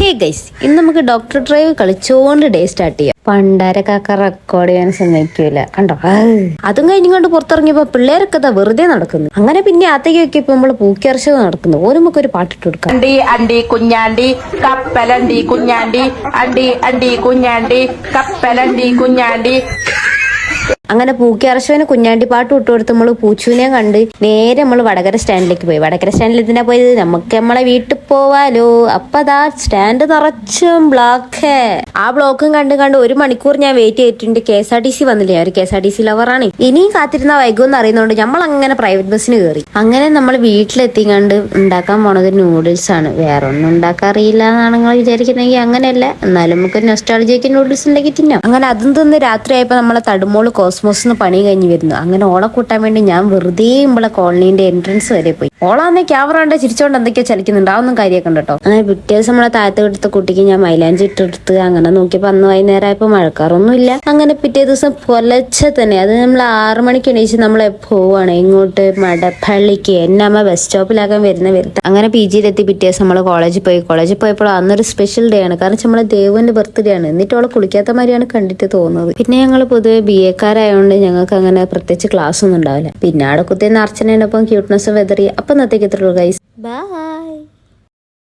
ഹേ guys ഇന്ന് നമുക്ക് doctor drive കളിച്ചുകൊണ്ട് ഡേ സ്റ്റാർട്ട് ചെയ്യാം. പണ്ടാരക്കാക്ക റെക്കോർഡ് ചെയ്യാൻ സമ്മതിക്കൂല. കണ്ടോ. അതും കഴിഞ്ഞുകൊണ്ട് പുറത്തിറങ്ങിയപ്പോ പിള്ളേരൊക്കെ ഇതാ വെറുതെ നടക്കുന്നു. അങ്ങനെ പിന്നെ അത്തേക്ക് വെക്കിയപ്പോ നമ്മൾ പൂക്കിയർച്ചവ് നടക്കുന്നു. ഓരോ ഒരു പാട്ടിട്ട് കൊടുക്കാം. അണ്ടി അണ്ടി കുഞ്ഞാണ്ടി കപ്പലണ്ടി കുഞ്ഞാണ്ടി. അണ്ടി അണ്ടി കുഞ്ഞാണ്ടി കപ്പലണ്ടി കുഞ്ഞാണ്ടി. അങ്ങനെ പൂക്കിയറശവന് കുഞ്ഞാണ്ടി പാട്ട് കൊടുത്ത് നമ്മൾ പൂച്ചുവിനെ കണ്ട് നേരെ നമ്മൾ വടകര സ്റ്റാൻഡിലേക്ക് പോയി. വടകര സ്റ്റാൻഡിൽ എന്തിനാ പോയത്? നമുക്ക് നമ്മളെ വീട്ടിൽ പോവാലോ. അപ്പതാ സ്റ്റാൻഡ് നിറച്ചും ബ്ലോക്ക് ആ ബ്ലോക്കും കണ്ട് കണ്ട് ഒരു മണിക്കൂർ ഞാൻ വെയിറ്റ് ചെയ്തിട്ടുണ്ട്. K S R T C വന്നില്ലേ? ഒരു K S R T C ലവറാണ് ഇനിയും കാത്തിരുന്ന വൈകുമെന്ന് അറിയുന്നതുകൊണ്ട് നമ്മൾ അങ്ങനെ പ്രൈവറ്റ് ബസ്സിന് കയറി അങ്ങനെ നമ്മൾ വീട്ടിലെത്തി കണ്ട് ഉണ്ടാക്കാൻ പോണത് നൂഡിൽസ് ആണ്. വേറെ ഒന്നും ഉണ്ടാക്കാൻ അറിയില്ല എന്നാണ് നിങ്ങൾ വിചാരിക്കുന്നെങ്കിൽ അങ്ങനെയല്ല. എന്നാലും നമുക്ക് നൊസ്റ്റാളജിക്ക് നൂഡിൽസ് ഉണ്ടാക്കി തിന്നാം. അങ്ങനെ അതും തിന്ന് രാത്രിയായപ്പോൾ നമ്മളെ തടുമോൾ കോസ്മോസ് പണി കഴിഞ്ഞ് വരുന്നു. അങ്ങനെ ഓളെ കൂട്ടാൻ വേണ്ടി ഞാൻ വെറുതെ ഇമ്പളെ കോളനീന്റെ എൻട്രൻസ് വരെ പോയി. ഓളാന്നെ ക്യാമറ കണ്ട് ചിരിച്ചോണ്ട് എന്തൊക്കെയോ ചലിക്കുന്നുണ്ട്. അതൊന്നും കാര്യമൊക്കെ കേട്ടോ അങ്ങനെ പിറ്റേ ദിവസം നമ്മളെ താഴത്ത് എടുത്ത കുട്ടിക്ക് ഞാൻ മൈലാഞ്ചി ഇട്ടെടുത്ത് അങ്ങനെ നോക്കിയപ്പോ അന്ന് വൈകുന്നേരം ആയപ്പോ മഴക്കാറൊന്നും ഇല്ല അങ്ങനെ പിറ്റേ ദിവസം പൊലച്ച തന്നെ അത് നമ്മൾ ആറു മണിക്ക് എണീച്ച് നമ്മൾ പോവാണ്. ഇങ്ങോട്ട് മടപ്പള്ളിക്ക് എന്നെ അമ്മ ബസ് സ്റ്റോപ്പിലാക്കാൻ വരുന്ന വരുത്ത. അങ്ങനെ പി ജിയിലെത്തി പിറ്റേ ദിവസം നമ്മൾ കോളേജിൽ പോയി. കോളേജിൽ പോയപ്പോൾ അന്നൊരു സ്പെഷ്യൽ ഡേ ആണ്. കാരണം നമ്മളെ ദേവന്റെ ബർത്ത്ഡേ ആണ്. എന്നിട്ട് അവളെ കുളിക്കാത്ത മാതിരിയാണ് കണ്ടിട്ട് തോന്നുന്നത്. പിന്നെ ഞങ്ങൾ പൊതുവെ ബി എക്കാരായതുകൊണ്ട് ഞങ്ങൾക്ക് അങ്ങനെ പ്രത്യേകിച്ച് ക്ലാസ് ഒന്നും ഉണ്ടാവില്ല. പിന്നെ അവിടെ ഒപ്പം ക്യൂട്ട്നെസ് വെതറി അപ്പൊ ഇന്നത്തേക്ക് ഇത്രയുള്ളൂ ഗൈസ് ബൈ